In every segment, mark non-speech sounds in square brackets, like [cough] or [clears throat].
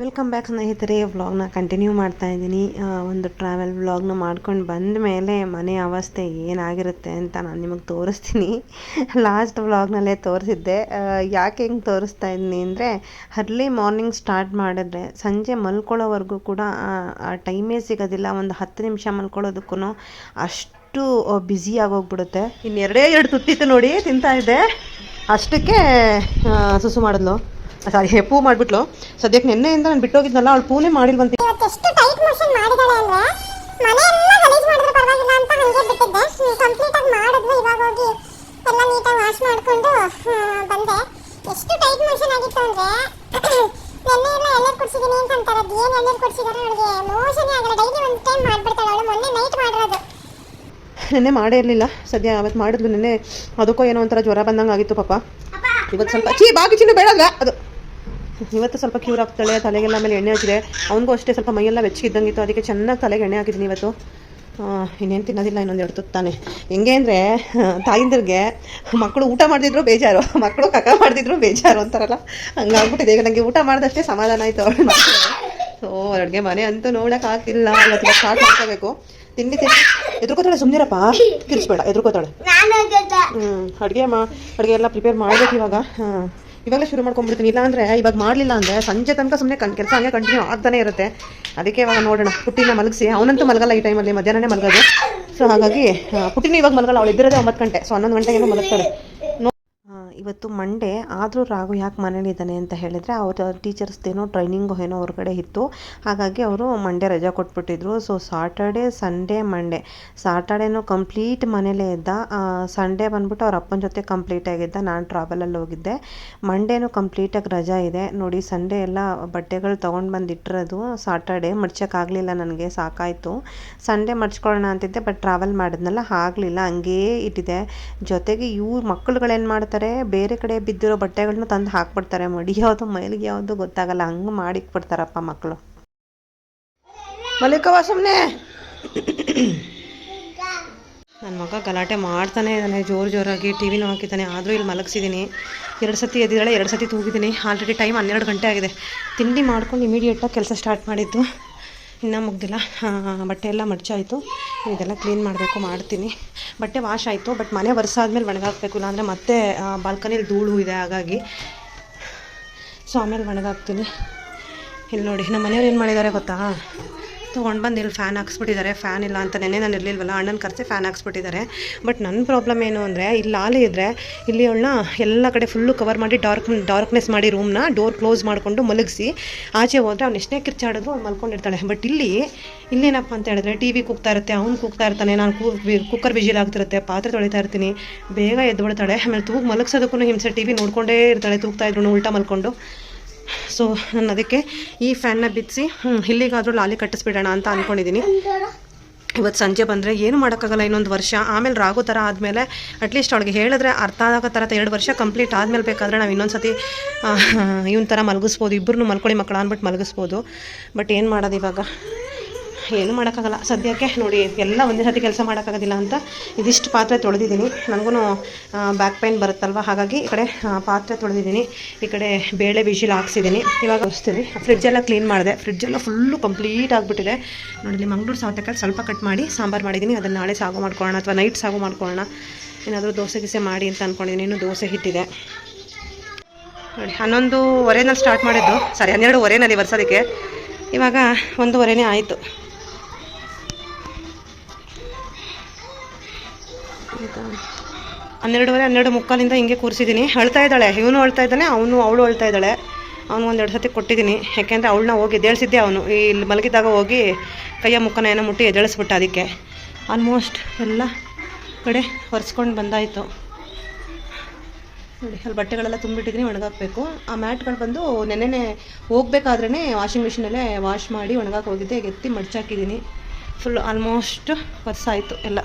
Welcome back ಸ್ನೇಹಿತರೆ ವ್ಲಾಗ್ನ continue ಮಾಡ್ತಾ ಇದ್ದೀನಿ. ಒಂದು ಟ್ರಾವೆಲ್ ವ್ಲಾಗ್ನ ಮಾಡ್ಕೊಂಡು ಬಂದ ಮೇಲೆ ಮನೆ ಅವಸ್ಥೆ ಏನಾಗಿರುತ್ತೆ ಅಂತ ನಾನು ನಿಮಗೆ ತೋರಿಸ್ತೀನಿ. ಲಾಸ್ಟ್ ವ್ಲಾಗ್ನಲ್ಲೇ ತೋರಿಸಿದ್ದೆ. ಯಾಕೆ ಹೆಂಗೆ ತೋರಿಸ್ತಾ ಇದ್ದೀನಿ ಅಂದರೆ ಅರ್ಲಿ ಮಾರ್ನಿಂಗ್ ಸ್ಟಾರ್ಟ್ ಮಾಡಿದ್ರೆ ಸಂಜೆ ಮಲ್ಕೊಳ್ಳೋವರೆಗೂ ಕೂಡ, ಆ ಟೈಮೇ ಸಿಗೋದಿಲ್ಲ. ಒಂದು ಹತ್ತು ನಿಮಿಷ ಮಲ್ಕೊಳ್ಳೋದಕ್ಕೂ ಅಷ್ಟು ಬ್ಯುಸಿ ಆಗೋಗ್ಬಿಡುತ್ತೆ. ಇನ್ನೆರಡೇ ಎರಡೇ ಎರಡು ತುತ್ತಿತ್ತು ನೋಡಿ, ತಿಂತಾ ಇದ್ದೆ. ಅಷ್ಟಕ್ಕೆ ಸುಸು ಮಾಡಿದ್ಲು. ಸಾರಿ ಪೂ ಮಾಡಿಬಿಟ್ಲು. ಸದ್ಯಕ್ಕೆ ನಿನ್ನೆಯಿಂದ ನಾನು ಬಿಟ್ಟೋಗಿದ್ನಲ್ಲ ಅವಳು ಪೂನೇ ಮಾಡಿಲ್ವಂತ. ಎಷ್ಟು ಟೈಟ್ ಮೋಷನ್ ಮಾಡಿದಾಳೆ ಅಂದ್ರೆ ಮನೆ ಎಲ್ಲ ಗಲೀಜ್ ಮಾಡಿದ್ರು ಪರವಾಗಿಲ್ಲ ಅಂತ ಹಂಗೆ ಬಿಟ್ಟಿದ್ದೆ. ಕಂಪ್ಲೀಟ್ ಆಗಿ ಮಾಡಿದ್ವಿ ಇವಾಗ ಹೋಗಿ ಎಲ್ಲ ನೀಟಾಗಿ ವಾಶ್ ಮಾಡ್ಕೊಂಡು ಬಂದೆ. ಎಷ್ಟು ಟೈಟ್ ಮೋಷನ್ ಆಗಿತ್ತು ಅಂದ್ರೆ [clears throat] ನೆನ್ನೆ ಎಲ್ಲ ಎಣ್ಣೆ ಅಂತ ಅಂತಾರೆ. ಅದು ಏನು ಎಣ್ಣೆ ಕುಡ್ಸಿದಾರೆ ಅವಳಿಗೆ ಮೋಷನೇ ಆಗಲ್ಲ. ಡೈಲಿ ಒಂದು ಟೈಮ್ ಮಾಡ್ಬಿಡ್ತಾಳೆ ಅವಳು. ಮೊನ್ನೆ ನೈಟ್ ಮಾಡಿರೋದು. ನೆನ್ನೆ ಮಾಡೇ ಇರಲಿಲ್ಲ. ಸದ್ಯ ಅವತ್ತು ಮಾಡಿದ್ಲು ನೆನ್ನೆ. ಅದಕ್ಕೋ ಏನೋ ಒಂಥರ ಜ್ವರ ಬಂದಂಗೆ ಆಗಿತ್ತು ಪಾಪ. ಇವತ್ತು ಸ್ವಲ್ಪ ಚೀ ಬಾಗಿ ಚಿನ್ನ ಬೇಡಲ್ಲ ಅದು ಇವತ್ತು ಸ್ವಲ್ಪ ಕ್ಯೂರ್ ಆಗ್ತಾಳೆ ತಲೆಗೆಲ್ಲ ಆಮೇಲೆ ಎಣ್ಣೆ ಹಚ್ಚಿದೆ. ಅವನಿಗೂ ಅಷ್ಟೇ ಸ್ವಲ್ಪ ಮೈಯೆಲ್ಲ ಬೆಚ್ಚಗಿದ್ದಂಗಿತ್ತು ಅದಕ್ಕೆ ಚೆನ್ನಾಗಿ ತಲೆಗೆ ಎಣ್ಣೆ ಹಾಕಿದ್ದೀನಿ ಇವತ್ತು. ಇನ್ನೇನು ತಿನ್ನೋದಿಲ್ಲ ಇನ್ನೊಂದು ಎರಡು ತುತ್ತಾನೆ. ಹೆಂಗೆ ಅಂದರೆ ತಾಯಿಂದ್ರಿಗೆ ಮಕ್ಕಳು ಊಟ ಮಾಡಿದ್ರು ಬೇಜಾರು. ಮಕ್ಕಳು ಕಕ ಮಾಡಿದ್ರು ಬೇಜಾರು ಅಂತಾರಲ್ಲ ಹಂಗಾಗ್ಬಿಟ್ಟಿದೆ. ಈಗ ನನಗೆ ಊಟ ಮಾಡಿದಷ್ಟೇ ಸಮಾಧಾನ ಆಯಿತು ಅವಳು. ಸೊ ಅಡುಗೆ ಮನೆ ಅಂತೂ ನೋಡೋಕ್ಕಾಗ್ತಿಲ್ಲ ಇವತ್ತು ಸ್ಟಾರ್ಟ್ ಮಾಡ್ಕೋಬೇಕು. ತಿಂಡಿ ತಿಂಡಿ. ಎದುರ್ಕೋತಾಳೆ ಸುಮ್ಮನಿರಪ್ಪ ಕಿರಿಸ್ಬೇಡ ಎದುರ್ಕೋತಾಳೆ. ಹ್ಞೂ ಅಡುಗೆ ಮಾ ಅಡುಗೆ ಎಲ್ಲ ಪ್ರಿಪೇರ್ ಮಾಡಬೇಕು ಇವಾಗ. ಹಾಂ ಇವಾಗಲೇ ಶುರು ಮಾಡ್ಕೊಂಡ್ಬಿಡ್ತೀನಿ. ಇಲ್ಲ ಅಂದರೆ ಇವಾಗ ಮಾಡಲಿಲ್ಲ ಅಂದರೆ ಸಂಜೆ ತನಕ ಸುಮ್ಮನೆ ಕಣ್ ಕೆಲಸ ಹಂಗೆ ಕಂಟಿನ್ಯೂ ಆಗ್ತಾನೆ ಇರುತ್ತೆ. ಅದಕ್ಕೆ ಇವಾಗ ನೋಡೋಣ. ಪುಟ್ಟಿನ ಮಲಗಿಸಿ. ಅವನಂತೂ ಮಲಗಲ್ಲ ಈ ಟೈಮಲ್ಲಿ ಮಧ್ಯಾಹ್ನನೇ ಮಲಗೋದು. ಸೊ ಹಾಗಾಗಿ ಪುಟ್ಟಿನ ಇವಾಗ ಮಲಗಲ್ಲ. ಅವಳು ಇದ್ದಿರೋದೇ ಒಂಬತ್ತು ಗಂಟೆ. ಸೊ ಹನ್ನೊಂದು ಗಂಟೆಗೆ ಮಲಗ್ತಾಳೆ. ಆ, ಇವತ್ತು ಮಂಡೇ ಆದರೂ ರಾಘು ಯಾಕೆ ಮನೇಲಿದ್ದಾನೆ ಅಂತ ಹೇಳಿದರೆ ಅವರ ಟೀಚರ್ಸ್ದೇನೋ ಟ್ರೈನಿಂಗು ಏನೋ ಹೊರಗಡೆ ಇತ್ತು. ಹಾಗಾಗಿ ಅವರು ಮಂಡೇ ರಜಾ ಕೊಟ್ಬಿಟ್ಟಿದ್ರು. ಸೊ ಸಾಟರ್ಡೆ ಸಂಡೇ ಮಂಡೇ ಸಾಟರ್ಡೇನೂ ಕಂಪ್ಲೀಟ್ ಮನೇಲೇ ಇದ್ದ. ಸಂಡೇ ಬಂದ್ಬಿಟ್ಟು ಅವ್ರ ಅಪ್ಪನ ಜೊತೆ ಕಂಪ್ಲೀಟ್ ಆಗಿದ್ದ. ನಾನು ಟ್ರಾವೆಲಲ್ಲಿ ಹೋಗಿದ್ದೆ. ಮಂಡೇನೂ ಕಂಪ್ಲೀಟಾಗಿ ರಜಾ ಇದೆ. ನೋಡಿ ಸಂಡೇ ಎಲ್ಲ ಬಟ್ಟೆಗಳು ತೊಗೊಂಡು ಬಂದು ಇಟ್ಟಿರೋದು. ಸಾಟರ್ಡೇ ಮಡ್ಚೋಕ್ಕಾಗಲಿಲ್ಲ ನನಗೆ. ಸಾಕಾಯಿತು. ಸಂಡೇ ಮಡ್ಚ್ಕೊಳ್ಳೋಣ ಅಂತಿದ್ದೆ ಬಟ್ ಟ್ರಾವೆಲ್ ಮಾಡಿದ್ನಲ್ಲ, ಆಗಲಿಲ್ಲ. ಹಂಗೇ ಇಟ್ಟಿದೆ ಜೊತೆಗೆ ಇವ್ರ ಮಕ್ಕಳುಗಳೇನು ಮಾಡ್ತಾರೆ? ಬೇರೆ ಕಡೆ ಬಿದ್ದಿರೋ ಬಟ್ಟೆಗಳನ್ನ ತಂದು ಹಾಕ್ಬಿಡ್ತಾರೆ ಯಾವುದು ಮೈಲಿಗೆ ಯಾವುದು ಗೊತ್ತಾಗಲ್ಲ. ಹಂಗೆ ಮಾಡಿಕ್ಬಿಡ್ತಾರಪ್ಪ ಮಕ್ಕಳು ಮಲಿಕವ ಸುಮ್ಮನೆ ನನ್ನ ಮಗ ಗಲಾಟೆ ಮಾಡ್ತಾನೆ ಇದ್ದಾನೆ ಜೋರು ಜೋರಾಗಿ ಟಿ ವಿನೂ ಹಾಕಿದ್ದಾನೆ. ಆದರೂ ಇಲ್ಲಿ ಮಲಗಿಸಿದ್ದೀನಿ ಎರಡು ಸತಿ ಎದ್ದಿದ್ದಾಳೆ, ಎರಡು ಸತಿ ತೂಗಿದ್ದೀನಿ ಆಲ್ರೆಡಿ ಟೈಮ್ ಹನ್ನೆರಡು ಗಂಟೆ ಆಗಿದೆ. ತಿಂಡಿ ಮಾಡ್ಕೊಂಡು ಇಮಿಡಿಯೇಟಾಗಿ ಕೆಲಸ ಸ್ಟಾರ್ಟ್ ಮಾಡಿದ್ದು. ಇನ್ನೂ ಮುಗ್ದಿಲ್ಲ. ಬಟ್ಟೆ ಎಲ್ಲ ಮಡ್ಚಾಯಿತು. ಇದೆಲ್ಲ ಕ್ಲೀನ್ ಮಾಡಬೇಕು, ಮಾಡ್ತೀನಿ. ಬಟ್ಟೆ ವಾಶ್ ಆಯಿತು ಬಟ್ ಮನೆ ವರ್ಷಾದ್ಮೇಲೆ ಒಣಗಾಕಬೇಕು, ಇಲ್ಲಾಂದರೆ ಮತ್ತೆ ಬಾಲ್ಕನಿಲಿ ಧೂಳು ಇದೆ ಹಾಗಾಗಿ. ಸೊ ಆಮೇಲೆ ಒಣಗಾಕ್ತೀನಿ. ಇಲ್ಲಿ ನೋಡಿ, ನಮ್ಮ ಮನೆಯವ್ರು ಏನು ಮಾಡಿದ್ದಾರೆ ಗೊತ್ತಾ? ತೊಗೊಂಡು ಬಂದು ಇಲ್ಲಿ ಫ್ಯಾನ್ ಹಾಕ್ಸ್ಬಿಟ್ಟಿದ್ದಾರೆ ಫ್ಯಾನ್ ಇಲ್ಲ ಅಂತ ನೆನೆ ನಾನು ಇರಲಿಲ್ವಲ್ಲ, ಅಣ್ಣನ ಕರೆಸಿ ಫ್ಯಾನ್ ಹಾಕ್ಸ್ಬಿಟ್ಟಿದ್ದಾರೆ ಬಟ್ ನನ್ನ ಪ್ರಾಬ್ಲಮ್ ಏನು ಅಂದರೆ, ಇಲ್ಲಿ ಆಲೆ ಇದ್ದರೆ ಇಲ್ಲಿ ಅವಳನ್ನ ಎಲ್ಲ ಕಡೆ ಫುಲ್ಲು ಕವರ್ ಮಾಡಿ ಡಾರ್ಕ್ ಡಾರ್ಕ್ನೆಸ್ ಮಾಡಿ ರೂಮ್ನ ಡೋರ್ ಕ್ಲೋಸ್ ಮಾಡಿಕೊಂಡು ಮಲಗಿಸಿ, ಆಚೆ ಹೋದರೆ ಅವ್ನು ಎಷ್ಟೇ ಕಿರ್ಚಾಡಿದ್ರು ಅವ್ನು ಮಲ್ಕೊಂಡಿರ್ತಾಳೆ ಬಟ್ ಇಲ್ಲಿ, ಇಲ್ಲೇನಪ್ಪ ಅಂತ ಹೇಳಿದ್ರೆ ಟಿ ವಿ ಕೂಗ್ತಾ ಇರುತ್ತೆ, ಅವ್ನು ಕೂಗ್ತಾ ಇರ್ತಾನೆ, ನಾನು ಕೂ ಕುಕ್ಕರ್ ವಿಜಿಲ್ ಆಗ್ತಿರುತ್ತೆ, ಪಾತ್ರೆ ತೊಳಿತಾ ಇರ್ತೀನಿ, ಬೇಗ ಎದ್ದು ಬಿಡ್ತಾಳೆ ಆಮೇಲೆ ತೂಗು ಮಲಗಿಸೋದಕ್ಕೂ ಹಿಂಸೆ ಟಿ ವಿ ನೋಡ್ಕೊಂಡೇ ಇರ್ತಾಳೆ, ತೂಗ್ತಾ ಇದ್ರು, ಉಲ್ಟಾ ಮಲ್ಕೊಂಡು. ಸೊ ನಾನು ಅದಕ್ಕೆ ಈ ಫ್ಯಾನ್ನ ಬಿಡಿಸಿ ಇಲ್ಲಿಗಾದರೂ ಲಾಲಿ ಕಟ್ಟಿಸ್ಬಿಡೋಣ ಅಂತ ಅಂದ್ಕೊಂಡಿದ್ದೀನಿ ಇವತ್ತು ಸಂಜೆ ಬಂದರೆ ಏನು ಮಾಡೋಕ್ಕಾಗಲ್ಲ ಇನ್ನೊಂದು ವರ್ಷ. ಆಮೇಲೆ ರಾಗೋ ಥರ ಆದಮೇಲೆ ಅಟ್ಲೀಸ್ಟ್ ಅವಳಿಗೆ ಹೇಳಿದ್ರೆ ಅರ್ಥ ಆಗೋ ಥರ ಎರಡು ವರ್ಷ ಕಂಪ್ಲೀಟ್ ಆದಮೇಲೆ ಬೇಕಾದರೆ ನಾವು ಇನ್ನೊಂದು ಸತಿ ಇವನ್ ಥರ ಮಲಗಿಸ್ಬೋದು ಇಬ್ಬರು ಮಲ್ಕೊಳ್ಳಿ ಮಕ್ಕಳು ಅಂದ್ಬಿಟ್ಟು ಮಲಗಿಸ್ಬೋದು. ಬಟ್ ಏನು ಮಾಡೋದು ಇವಾಗ? ಏನು ಮಾಡೋಕ್ಕಾಗಲ್ಲ. ಸದ್ಯಕ್ಕೆ ನೋಡಿ, ಎಲ್ಲ ಒಂದೇ ಸತಿ ಕೆಲಸ ಮಾಡೋಕ್ಕಾಗೋದಿಲ್ಲ ಅಂತ ಇದಿಷ್ಟು ಪಾತ್ರೆ ತೊಳೆದಿದ್ದೀನಿ. ನನಗೂ ಬ್ಯಾಕ್ ಪೈನ್ ಬರುತ್ತಲ್ವ? ಹಾಗಾಗಿ ಈ ಕಡೆ ಪಾತ್ರೆ ತೊಳೆದಿದ್ದೀನಿ. ಈ ಕಡೆ ಬೇಳೆ ಬಿಸಿಲು ಹಾಕ್ಸಿದ್ದೀನಿ. ಇವಾಗ ಫ್ರಿಡ್ಜ್ ಫ್ರಿಡ್ಜೆಲ್ಲ ಕ್ಲೀನ್ ಮಾಡಿದೆ. ಫ್ರಿಡ್ಜೆಲ್ಲ ಫುಲ್ಲು ಕಂಪ್ಲೀಟ್ ಆಗಿಬಿಟ್ಟಿದೆ. ನೋಡಿ, ಇಲ್ಲಿ ಮಂಗಳೂರು ಸೌತೆಕಾಯಿ ಸ್ವಲ್ಪ ಕಟ್ ಮಾಡಿ ಸಾಂಬಾರು ಮಾಡಿದ್ದೀನಿ. ಅದನ್ನು ನಾಳೆ ಸಾಗು ಮಾಡ್ಕೊಳ್ಳೋಣ ಅಥವಾ ನೈಟ್ ಸಾಗು ಮಾಡ್ಕೊಳ್ಳೋಣ. ಏನಾದರೂ ದೋಸೆ ಗಿಸೆ ಮಾಡಿ ಅಂತ ಅಂದ್ಕೊಂಡಿದ್ದೀನಿ ಇನ್ನೂ ದೋಸೆ ಹಿಟ್ಟಿದೆ. ನೋಡಿ, ಹನ್ನೊಂದುವರೆನಲ್ಲಿ ಸ್ಟಾರ್ಟ್ ಮಾಡಿದ್ದು. ಸಾರಿ ಹನ್ನೆರಡುವರೆನಲ್ಲಿ ಬರ್ಸೋದಕ್ಕೆ. ಇವಾಗ ಒಂದೂವರೆನೇ ಆಯಿತು. ಹನ್ನೆರಡುವರೆ, ಹನ್ನೆರಡು ಮುಕ್ಕಾಲಿಂದ ಹಿಂಗೆ ಕೂರಿಸಿದ್ದೀನಿ. ಅಳ್ತಾ ಇದ್ದಾಳೆ. ಇವನು ಅಳ್ತಾ ಇದ್ದಾನೆ, ಅವನು ಅವಳು ಅಳ್ತಾ ಇದ್ದಾಳೆ. ಅವನು ಒಂದೆರಡು ಸತಿ ಕೊಟ್ಟಿದ್ದೀನಿ. ಯಾಕೆಂದರೆ ಅವಳನ್ನ ಹೋಗಿ ಎದ್ದೇಳಿಸಿದ್ದೆ ಅವನು. ಇಲ್ಲಿ ಮಲಗಿದಾಗ ಹೋಗಿ ಕೈಯ ಮುಖನ ಏನೋ ಮುಟ್ಟಿ ಎದ್ದೇಳಿಸ್ಬಿಟ್ಟ ಅದಕ್ಕೆ. ಆಲ್ಮೋಸ್ಟ್ ಎಲ್ಲ ಕಡೆ ಒರೆಸ್ಕೊಂಡು ಬಂದಾಯಿತು. ನೋಡಿ, ಅಲ್ಲಿ ಬಟ್ಟೆಗಳೆಲ್ಲ ತುಂಬಿಟ್ಟಿದ್ದೀನಿ, ಒಣಗಾಕಬೇಕು. ಆ ಮ್ಯಾಟ್ಗಳು ಬಂದು ನೆನ್ನೆನೆ ಹೋಗ್ಬೇಕಾದ್ರೇ ವಾಷಿಂಗ್ ಮಿಷಿನಲ್ಲೇ ವಾಶ್ ಮಾಡಿ ಒಣಗಾಕೋಗಿದ್ದೆ ಎತ್ತಿ ಮಡ್ಚಾಕಿದ್ದೀನಿ. ಫುಲ್ ಆಲ್ಮೋಸ್ಟ್ ವರ್ಷ ಆಯಿತು ಎಲ್ಲ.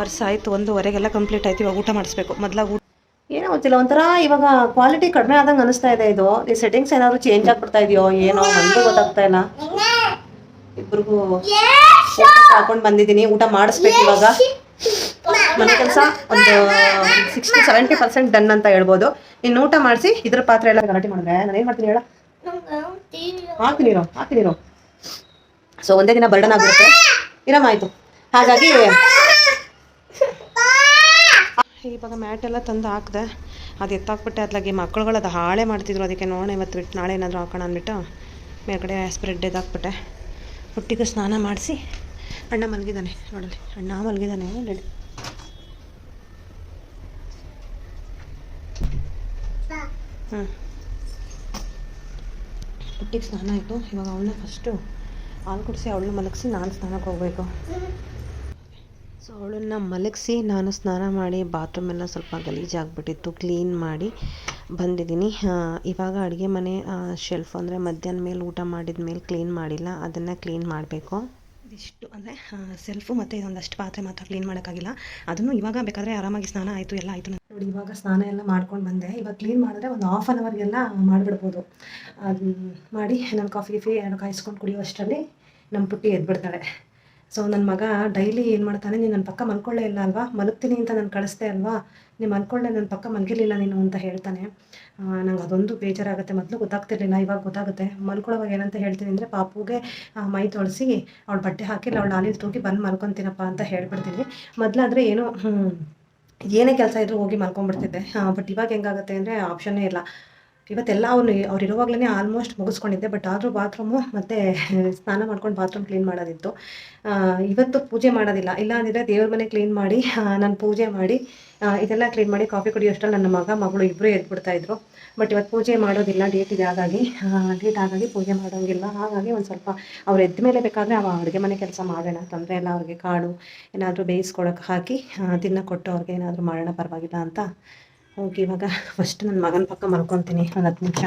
ವರ್ಷ ಆಯಿತು, ಒಂದೂವರೆಗೆಲ್ಲ ಕಂಪ್ಲೀಟ್ ಆಯ್ತು, ಇವಾಗ ಊಟ ಮಾಡಿಸ್ಬೇಕು. ಮೊದಲಾಗ ಊಟ ಏನೋ ಗೊತ್ತಿಲ್ಲ, ಒಂಥರ ಇವಾಗ ಕ್ವಾಲಿಟಿ ಕಡಿಮೆ ಆದಂಗೆ ಅನಿಸ್ತಾ ಇದೆ ಇದು. ಈ ಸೆಟ್ಟಿಂಗ್ಸ್ ಏನಾದ್ರು ಚೇಂಜ್ ಆಗ್ಬಿಡ್ತಾ ಇದೆಯೋ, ಏನೋ ನನಗೂ ಗೊತ್ತಾಗ್ತಾ ಇಲ್ಲ. ಇಬ್ರಿಗೂ ಹಾಕೊಂಡು ಬಂದಿದ್ದೀನಿ, ಊಟ ಮಾಡಿಸ್ಬೇಕು ಇವಾಗ. ಮನೆ ಕೆಲಸ ಒಂದು ಸಿಕ್ಸ್ಟಿ ಸೆವೆಂಟಿ ಪರ್ಸೆಂಟ್ ಡನ್ ಅಂತ ಹೇಳ್ಬೋದು. ಇನ್ನು ಊಟ ಮಾಡಿಸಿ, ಇದ್ರ ಪಾತ್ರೆ ಎಲ್ಲ ಗಲಾಟೆ ಮಾಡಿದ್ರೆ. ನಾನು ಏನು ಮಾಡ್ತೀನಿ ಹೇಳ? ಹಾಕ್ತೀನಿರೋ ಹಾಕ್ತೀನಿರೋ ಸೊ ಒಂದೇ ದಿನ ಬರ್ಡನ್ ಆಗಿರುತ್ತೆ ಇರಮ್ಮ ಆಯಿತು. ಹಾಗಾಗಿ ಇವಾಗ ಮ್ಯಾಟ್ ಎಲ್ಲ ತಂದು ಹಾಕಿದೆ. ಅದು ಎತ್ತಾಕ್ಬಿಟ್ಟೆ, ಅದ್ಲಾಗಿ ಮಕ್ಕಳುಗಳು ಅದು ಹಾಳೆ ಮಾಡ್ತಿದ್ರು. ಅದಕ್ಕೆ ನೋಡೋಣ ಇವತ್ತು ಬಿಟ್ಟು ನಾಳೆ ಏನಾದರೂ ಹಾಕೋಣ ಅಂದ್ಬಿಟ್ಟು ಮೇಲ್ಗಡೆ ಸ್ಪ್ರೆಡ್ ಎದಾಕ್ಬಿಟ್ಟೆ ಹುಟ್ಟಿಗೆ ಸ್ನಾನ ಮಾಡಿಸಿ ಅಣ್ಣ ಮಲಗಿದ್ದಾನೆ ನೋಡಲಿ ಅಣ್ಣ ಮಲಗಿದ್ದಾನೆ ರೆಡಿ. ಹ್ಞೂ ಹುಟ್ಟಿಗೆ ಸ್ನಾನ ಆಯಿತು. ಇವಾಗ ಅವಳನ್ನ ಫಸ್ಟು ಹಾಲು ಕುಡಿಸಿ ಅವಳನ್ನ ಮಲಗಿಸಿ ನಾನು ಸ್ನಾನಕ್ಕೆ ಹೋಗಬೇಕು. ಸೊ ಅವಳನ್ನು ಮಲಗಿಸಿ ನಾನು ಸ್ನಾನ ಮಾಡಿ ಬಾತ್ರೂಮ್ ಎಲ್ಲ ಸ್ವಲ್ಪ ಗಲೀಜಾಗ್ಬಿಟ್ಟಿತ್ತು ಕ್ಲೀನ್ ಮಾಡಿ ಬಂದಿದ್ದೀನಿ. ಇವಾಗ ಅಡುಗೆ ಮನೆ ಶೆಲ್ಫ್ ಅಂದರೆ ಮಧ್ಯಾಹ್ನ ಮೇಲೆ ಊಟ ಮಾಡಿದ ಮೇಲೆ ಕ್ಲೀನ್ ಮಾಡಿಲ್ಲ, ಅದನ್ನು ಕ್ಲೀನ್ ಮಾಡಬೇಕು. ಇದಿಷ್ಟು ಅಂದರೆ ಸೆಲ್ಫು ಮತ್ತು ಇದೊಂದಷ್ಟು ಪಾತ್ರೆ ಮಾತ್ರ ಕ್ಲೀನ್ ಮಾಡೋಕ್ಕಾಗಿಲ್ಲ. ಅದನ್ನು ಇವಾಗ ಬೇಕಾದರೆ ಆರಾಮಾಗಿ ಸ್ನಾನ ಆಯಿತು, ಎಲ್ಲ ಆಯಿತು. ನೋಡಿ, ಇವಾಗ ಸ್ನಾನ ಎಲ್ಲ ಮಾಡ್ಕೊಂಡು ಬಂದೆ. ಇವಾಗ ಕ್ಲೀನ್ ಮಾಡಿದ್ರೆ ಒಂದು ಹಾಫ್ ಆನ್ ಅವರ್ಗೆಲ್ಲ ಮಾಡಿಬಿಡ್ಬೋದು. ಅದು, ಮಾಡಿ, ನಾನು ಕಾಫಿ ಗೀಫಿ ಕಾಯಿಸ್ಕೊಂಡು ಕುಡಿಯೋ ಅಷ್ಟರಲ್ಲಿ ನಮ್ಮ ಪುಟ್ಟಿ ಎದ್ಬಿಡ್ತಾಳೆ. ಸೊ ನನ್ನ ಮಗ ಡೈಲಿ ಏನು ಮಾಡ್ತಾನೆ, ನೀನು ನನ್ನ ಪಕ್ಕ ಮಲ್ಕೊಳ್ಳೇ ಇಲ್ಲ ಅಲ್ವಾ? ಮಲಗ್ತೀನಿ ಅಂತ ನಾನು ಕಳಿಸ್ದೆ ಅಲ್ವಾ? ನೀನು ಮಲ್ಕೊಳ್ಳೆ ನನ್ನ ಪಕ್ಕ ಮಲಗಿರಲಿಲ್ಲ ನೀನು ಅಂತ ಹೇಳ್ತಾನೆ. ನಂಗೆ ಅದೊಂದು ಬೇಜಾರಾಗುತ್ತೆ. ಮೊದಲು ಗೊತ್ತಾಗ್ತಿರ್ಲಿಲ್ಲ, ಇವಾಗ ಗೊತ್ತಾಗುತ್ತೆ. ಮಲ್ಕೊಳ್ಳೋವಾಗ ಏನಂತ ಹೇಳ್ತೀನಿ ಅಂದರೆ, ಪಾಪುಗೆ ಮೈ ತೊಳಸಿ, ಅವಳು ಬಟ್ಟೆ ಹಾಕಿ ಅವಳು ನಾಲಿಲ್ ತೂಗಿ ಬಂದು ಮಲ್ಕೊತೀನಪ್ಪ ಅಂತ ಹೇಳ್ಬಿಡ್ತೀನಿ. ಮೊದಲಾದರೆ ಏನೋ ಏನೇ ಕೆಲಸ ಇದ್ರೂ ಹೋಗಿ ಮಲ್ಕೊಂಡ್ಬಿಡ್ತಿದ್ದೆ. ಬಟ್ ಇವಾಗ ಹೆಂಗಾಗುತ್ತೆ ಅಂದರೆ ಆಪ್ಷನ್ನೇ ಇಲ್ಲ. ಇವತ್ತೆಲ್ಲ ಅವನು ಅವ್ರು ಇರುವಾಗಲೇ ಆಲ್ಮೋಸ್ಟ್ ಮುಗಿಸ್ಕೊಂಡಿದ್ದೆ ಬಟ್ ಆದರೂ ಬಾತ್ರೂಮು ಮತ್ತು ಸ್ನಾನ ಮಾಡ್ಕೊಂಡು ಬಾತ್ರೂಮ್ ಕ್ಲೀನ್ ಮಾಡೋದಿತ್ತು. ಇವತ್ತು ಪೂಜೆ ಮಾಡೋದಿಲ್ಲ. ಇಲ್ಲ ಅಂದರೆ ದೇವ್ರ ಮನೆ ಕ್ಲೀನ್ ಮಾಡಿ ನಾನು ಪೂಜೆ ಮಾಡಿ ಇದೆಲ್ಲ ಕ್ಲೀನ್ ಮಾಡಿ ಕಾಫಿ ಕುಡಿಯೋಷ್ಟ್ರಲ್ಲಿ ನನ್ನ ಮಗ, ಮಗಳು ಇಬ್ಬರು ಎದ್ಬಿಡ್ತಾ ಇದ್ರು. ಬಟ್ ಇವತ್ತು ಪೂಜೆ ಮಾಡೋದಿಲ್ಲ ಡೇಟ್ ಇದೆ ಹಾಗಾಗಿ ಡೇಟ್ ಹಾಗಾಗಿ ಪೂಜೆ ಮಾಡೋಂಗಿಲ್ಲ. ಹಾಗಾಗಿ ಒಂದು ಸ್ವಲ್ಪ ಅವ್ರು ಎದ್ದ ಮೇಲೆ ಬೇಕಾದರೆ ಅವ ಅಡುಗೆ ಮನೆ ಕೆಲಸ ಮಾಡೋಣ, ತೊಂದರೆ ಎಲ್ಲ ಅವ್ರಿಗೆ ಕಾಳು ಏನಾದರೂ ಬೇಯಿಸ್ಕೊಳಕ್ಕೆ ಹಾಕಿ ತಿನ್ನ ತಿನ್ನಕ್ಕೆ ಕೊಟ್ಟು ಅವ್ರಿಗೆ ಏನಾದರೂ ಮಾಡೋಣ ಪರವಾಗಿಲ್ಲ ಅಂತ ಹೋಗಿ ಇವಾಗ ಫಸ್ಟ್ ನನ್ನ ಮಗನ ಪಕ್ಕ ಮಲ್ಕೊತೀನಿ ಒಂದು ಹತ್ತು ನಿಮಿಷ.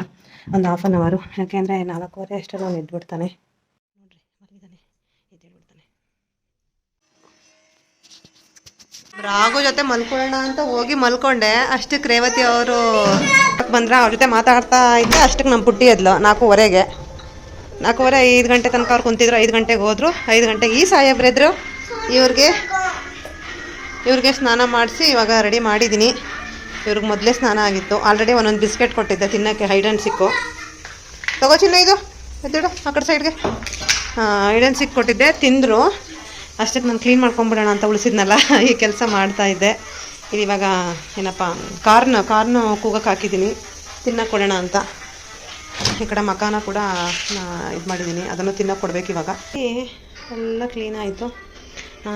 ಒಂದು ಹಾಫ್ ಆನ್ ಅವರು ಯಾಕೆಂದರೆ ನಾಲ್ಕೂವರೆ ಅಷ್ಟರಲ್ಲಿ ಅವ್ನು ಎದ್ಬಿಡ್ತಾನೆ. ನೋಡ್ರಿ, ಮಲಗಿದ್ದಾನೆ. ಎದ್ದೇಳ್ಬಿಡ್ತಾನೆ. ರಾಘು ಜೊತೆ ಮಲ್ಕೊಳ್ಳೋಣ ಅಂತ ಹೋಗಿ ಮಲ್ಕೊಂಡೆ. ಅಷ್ಟಕ್ಕೆ ರೇವತಿ ಅವರು ಬಂದ್ರ ಅವ್ರ ಜೊತೆ ಮಾತಾಡ್ತಾ ಇದ್ದೆ, ಅಷ್ಟಕ್ಕೆ ನಮ್ಮ ಪುಟ್ಟಿ ಎದ್ಲು ನಾಲ್ಕೂವರೆಗೆ. ನಾಲ್ಕೂವರೆ ಐದು ಗಂಟೆ ತನಕ ಅವ್ರು ಕುಂತಿದ್ರು, ಐದು ಗಂಟೆಗೆ ಹೋದ್ರು. ಐದು ಗಂಟೆಗೆ ಈ ಸಾಯಬ್ರೆದ್ರು ಇವ್ರಿಗೆ ಇವ್ರಿಗೆ ಸ್ನಾನ ಮಾಡಿಸಿ ಇವಾಗ ರೆಡಿ ಮಾಡಿದ್ದೀನಿ ಇವ್ರಿಗೆ ಮೊದಲೇ ಸ್ನಾನ ಆಗಿತ್ತು. ಆಲ್ರೆಡಿ ಒಂದೊಂದು ಬಿಸ್ಕೆಟ್ ಕೊಟ್ಟಿದ್ದೆ ತಿನ್ನೋಕ್ಕೆ ಹೈಡ್ ಆ್ಯಂಡ್ ಸಿಕ್ಕು ತಗೋ ಚಿನ್ನ ಇದು. ಎತ್ತಿಡು ಆ ಕಡೆ ಸೈಡ್ಗೆ ಹೈಡ್ ಆ್ಯಂಡ್ ಸಿಕ್ ಕೊಟ್ಟಿದ್ದೆ ತಿಂದರು. ಅಷ್ಟಕ್ಕೆ ನಾನು ಕ್ಲೀನ್ ಮಾಡ್ಕೊಂಬಿಡೋಣ ಅಂತ ಉಳಿಸಿದ್ನಲ್ಲ ಈ ಕೆಲಸ ಮಾಡ್ತಾ ಇದ್ದೆ. ಇದು ಇವಾಗ ಏನಪ್ಪ ಕಾರ್ನ ಕಾರ್ನು ಕೂಗಕ್ಕೆ ಹಾಕಿದ್ದೀನಿ. ತಿನ್ನಕ್ಕೆ ಕೊಡೋಣ ಅಂತ. ಈ ಕಡೆ ಮಕಾನ ಕೂಡ ಇದು ಮಾಡಿದ್ದೀನಿ. ಅದನ್ನು ತಿನ್ನಕ್ಕೆ ಕೊಡ್ಬೇಕು ಇವಾಗ. ಎಲ್ಲ ಕ್ಲೀನ್ ಆಯಿತು.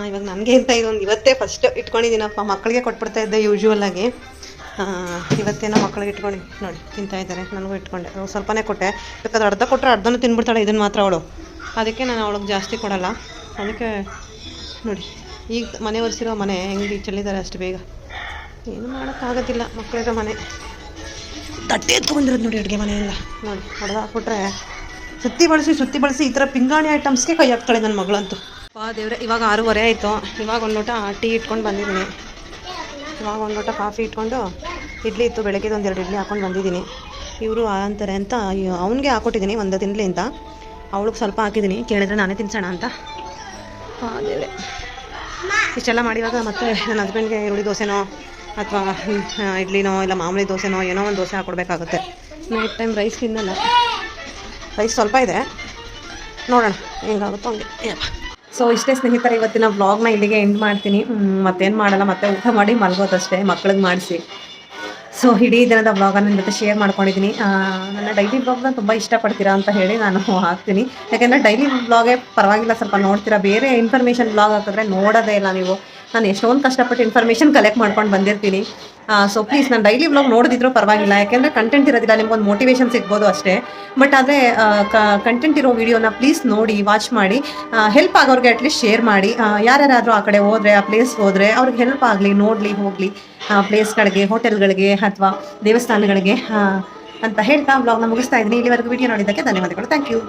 ಇವಾಗ ನನಗೆ ಅಂತ ಇದೊಂದು ಇವತ್ತೇ ಫಸ್ಟ್ ಇಟ್ಕೊಂಡಿದ್ದೀನಪ್ಪ. ಮಕ್ಕಳಿಗೆ ಕೊಟ್ಬಿಡ್ತಾ ಇದ್ದೆ ಯೂಶ್ವಲ್ ಆಗಿ. ಆ, ಇವತ್ತೇನೋ ಮಕ್ಕಳಿಗೆ ಇಟ್ಕೊಂಡು, ನೋಡಿ, ತಿಂತಾ ಇದ್ದಾರೆ, ನನಗೂ ಇಟ್ಕೊಂಡೆ. ಸ್ವಲ್ಪನೇ ಕೊಟ್ಟೆ. ಬೇಕಾದ್ರೆ ಅರ್ಧ ಕೊಟ್ಟರೆ ಅರ್ಧನೂ ತಿನ್ಬಿಡ್ತಾಳೆ ಇದನ್ನು ಮಾತ್ರ ಅವಳು. ಅದಕ್ಕೆ ನಾನು ಅವಳಿಗೆ ಜಾಸ್ತಿ ಕೊಡಲ್ಲ. ಅದಕ್ಕೆ, ನೋಡಿ, ಈಗ ಮನೆ ಒರೆಸಿರೋ ಮನೆ ಹೆಂಗೆ ಚೆಲ್ಲಿದ್ದಾರೆ ಅಷ್ಟು ಬೇಗ. ಏನು ಮಾಡೋಕ್ಕಾಗೋದಿಲ್ಲ ಮಕ್ಕಳಿರೋ ಮನೆ. ತಟ್ಟೆ ಎತ್ಕೊಂಡಿರೋದು ನೋಡಿ ಅಡುಗೆ ಮನೆಯಿಂದ ನೋಡಿ, ಅರ್ಧ ಹಾಕ್ಬಿಟ್ರೆ ಸುತ್ತಿ ಬಳಸಿ ಸುತ್ತಿ ಬಳಸಿ ಈ ಥರ ಪಿಂಗಾಣಿ ಐಟಮ್ಸ್ಗೆ ಕೈ ಹಾಕ್ತಾಳೆ ನನ್ನ ಮಗಳಂತೂ. ಪಾ ದೇವ್ರೆ, ಇವಾಗ ಆರೂವರೆ ಆಯಿತು. ಇವಾಗ ಒಂದು ಲೋಟ ಟೀ ಇಟ್ಕೊಂಡು ಬಂದಿದ್ದೀನಿ. ಇವಾಗ ಒಂದು ಲೋಟ ಕಾಫಿ ಇಟ್ಕೊಂಡು ಇಡ್ಲಿ ಇತ್ತು ಬೆಳಗ್ಗೆ ಒಂದು ಎರಡು ಇಡ್ಲಿ ಹಾಕೊಂಡು ಬಂದಿದ್ದೀನಿ. ಇವರು ಅಂತಾರೆ ಅಂತ ಅವನಿಗೆ ಹಾಕೊಟ್ಟಿದ್ದೀನಿ ಒಂದು ತಿನ್ನಲಿ ಅಂತ ಅವಳಿಗೆ ಸ್ವಲ್ಪ ಹಾಕಿದ್ದೀನಿ ಕೇಳಿದ್ರೆ ನಾನೇ ತಿನ್ಸೋಣ ಅಂತ. ಅದೇ ಇಷ್ಟೆಲ್ಲ ಮಾಡಿವಾಗ ಮತ್ತೆ ನನ್ನ ಹಸ್ಬೆಂಡ್ಗೆ ಈರುಳ್ಳಿ ದೋಸೆನೋ ಅಥವಾ ಇಡ್ಲಿನೋ ಇಲ್ಲ ಮಾಮೂಲಿ ದೋಸೆನೋ ಏನೋ ಒಂದು ದೋಸೆ ಹಾಕ್ಕೊಡ್ಬೇಕಾಗುತ್ತೆ ನೈಟ್ ಟೈಮ್ ರೈಸ್ ತಿನ್ನಲ್ಲ. ರೈಸ್ ಸ್ವಲ್ಪ ಇದೆ. ನೋಡೋಣ, ಹೆಂಗಾಗುತ್ತೋ ಹಂಗೆ. ಸೊ ಇಷ್ಟೇ ಸ್ನೇಹಿತರೆ, ಇವತ್ತಿನ ವ್ಲಾಗ್ನ ಇಲ್ಲಿಗೆ ಎಂಡ್ ಮಾಡ್ತೀನಿ. ಮತ್ತೇನು ಮಾಡಲ್ಲ, ಮತ್ತೆ ಊಟ ಮಾಡಿ ಮಲ್ಗೋದಷ್ಟೇ, ಮಕ್ಳಿಗೆ ಮಾಡಿಸಿ. ಸೊ ಇಡೀ ದಿನದ ವ್ಲಾಗನ್ನು ನಿಮ್ಮ ಜೊತೆ ಶೇರ್ ಮಾಡ್ಕೊಂಡಿದ್ದೀನಿ ನನ್ನ ಡೈಲಿ ವ್ಲಾಗ್ನ ತುಂಬ ಇಷ್ಟಪಡ್ತೀರಾ ಅಂತ ಹೇಳಿ ನಾನು [laughs] ಹಾಕ್ತೀನಿ. ಯಾಕೆಂದರೆ ಡೈಲಿ ವ್ಲಾಗೇ ಪರವಾಗಿಲ್ಲ, ಸ್ವಲ್ಪ ನೋಡ್ತೀರಾ. ಬೇರೆ ಇನ್ಫಾರ್ಮೇಷನ್ ವ್ಲಾಗ್ ಹಾಕಿದ್ರೆ ನೋಡೋದೇ ಇಲ್ಲ ನೀವು. ನಾನು ಎಷ್ಟೊಂದು ಕಷ್ಟಪಟ್ಟು ಇನ್ಫಾರ್ಮೇಷನ್ ಕಲೆಕ್ಟ್ ಮಾಡ್ಕೊಂಡು ಬಂದಿರ್ತೀನಿ. ಸೊ ಪ್ಲೀಸ್ ನಾನು ಡೈಲಿ ವ್ಲಾಗ್ ನೋಡಿದ್ರು ಪರವಾಗಿಲ್ಲ. ಯಾಕೆಂದರೆ ಕಂಟೆಂಟ್ ಇರೋದಿಲ್ಲ, ನಿಮ್ಗೊಂದು ಮೋಟಿವೇಶನ್ ಸಿಗ್ಬೋದು ಅಷ್ಟೇ. ಬಟ್ ಆದರೆ ಕಂಟೆಂಟ್ ಇರೋ ವಿಡಿಯೋನ ಪ್ಲೀಸ್ ನೋಡಿ ವಾಚ್ ಮಾಡಿ. ಹೆಲ್ಪ್ ಆಗೋರಿಗೆ ಅಟ್ಲೀಸ್ಟ್ ಶೇರ್ ಮಾಡಿ. ಯಾರ್ಯಾರಾದರೂ ಆ ಕಡೆ ಹೋದರೆ, ಆ ಪ್ಲೇಸ್ ಹೋದರೆ, ಅವ್ರಿಗೆ ಹೆಲ್ಪ್ ಆಗಲಿ, ನೋಡಲಿ, ಹೋಗಲಿ. ಪ್ಲೇಸ್ಗಳಿಗೆ ಹೋಟೆಲ್ಗಳಿಗೆ ಅಥವಾ ದೇವಸ್ಥಾನಗಳಿಗೆ ಅಂತ ಹೇಳ್ತಾ ವ್ಲಾಗ್ನ ಮುಗಿಸ್ತಾ ಇದ್ದೀನಿ. ಇಲ್ಲಿವರೆಗೂ ವಿಡಿಯೋ ನೋಡಿದ್ದಕ್ಕೆ ಧನ್ಯವಾದಗಳು. Thank you